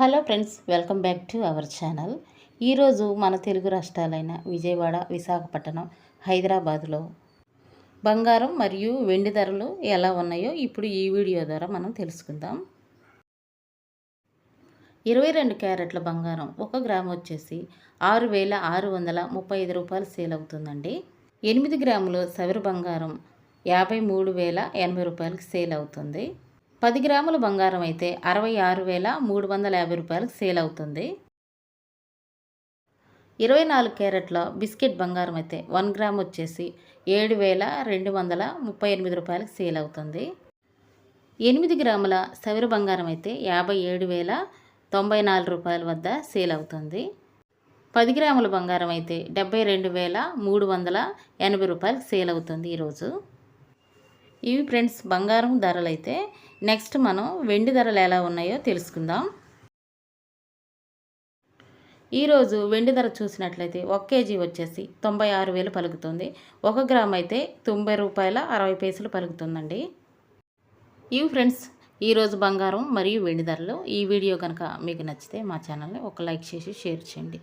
Hello friends welcome back to our channel. ఈరోజు మన తెలుగు రాష్ట్రాలైన విజయవాడ విశాఖపట్నం హైదరాబాదులో బంగారం మరియు వెండి ధరలు ఎలా ఉన్నాయో ఇప్పుడు ఈ వీడియో ద్వారా మనం తెలుసుకుందాం. ఇరవై రెండు క్యారెట్ల బంగారం ఒక గ్రామ్ వచ్చేసి ఆరు వేల ఆరు వందల ముప్పై ఐదు రూపాయలు సేల్ అవుతుందండి. ఎనిమిది గ్రాములు సవరు బంగారం యాభై మూడు వేల ఎనభై రూపాయలకి సేల్ అవుతుంది. పది గ్రాముల బంగారం అయితే అరవై ఆరు వేల మూడు వందల యాభై రూపాయలకు సేల్ అవుతుంది. ఇరవై నాలుగు క్యారెట్ల బిస్కెట్ బంగారం అయితే వన్ గ్రామ్ వచ్చేసి ఏడు వేల రెండు వందల ముప్పై ఎనిమిది రూపాయలకు సేల్ అవుతుంది. ఎనిమిది గ్రాముల సవిర బంగారం అయితే యాభై ఏడు వేల తొంభై నాలుగు రూపాయల వద్ద సేల్ అవుతుంది. పది గ్రాముల బంగారం అయితే డెబ్బై రెండు వేల మూడు వందల ఎనభై రూపాయలకు సేల్ అవుతుంది ఈరోజు. ఇవి ఫ్రెండ్స్ బంగారం ధరలు అయితే నెక్స్ట్ మనం వెండి ధరలు ఎలా ఉన్నాయో తెలుసుకుందాం. ఈరోజు వెండి ధర చూసినట్లయితే ఒక కేజీ వచ్చేసి తొంభై ఆరు వేలు పలుకుతుంది. ఒక గ్రామ్ అయితే తొంభై రూపాయల అరవై పైసలు పలుకుతుందండి. ఇవి ఫ్రెండ్స్ ఈరోజు బంగారం మరియు వెండి ధరలు ఈ వీడియో కనుక మీకు నచ్చితే మా ఛానల్ని ఒక లైక్ చేసి షేర్ చేయండి.